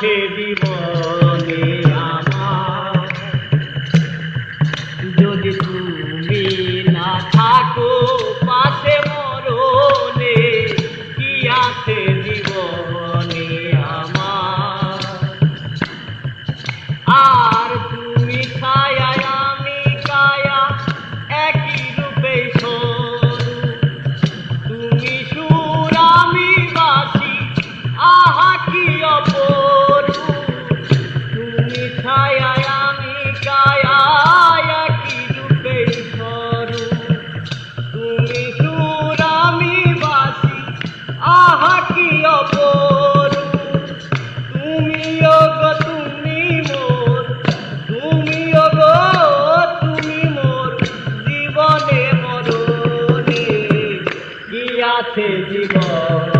আছে জীবনে আমার। যদি তুমি কি অপর? তুমি তুমি জীবনে মরণে কি জীবন।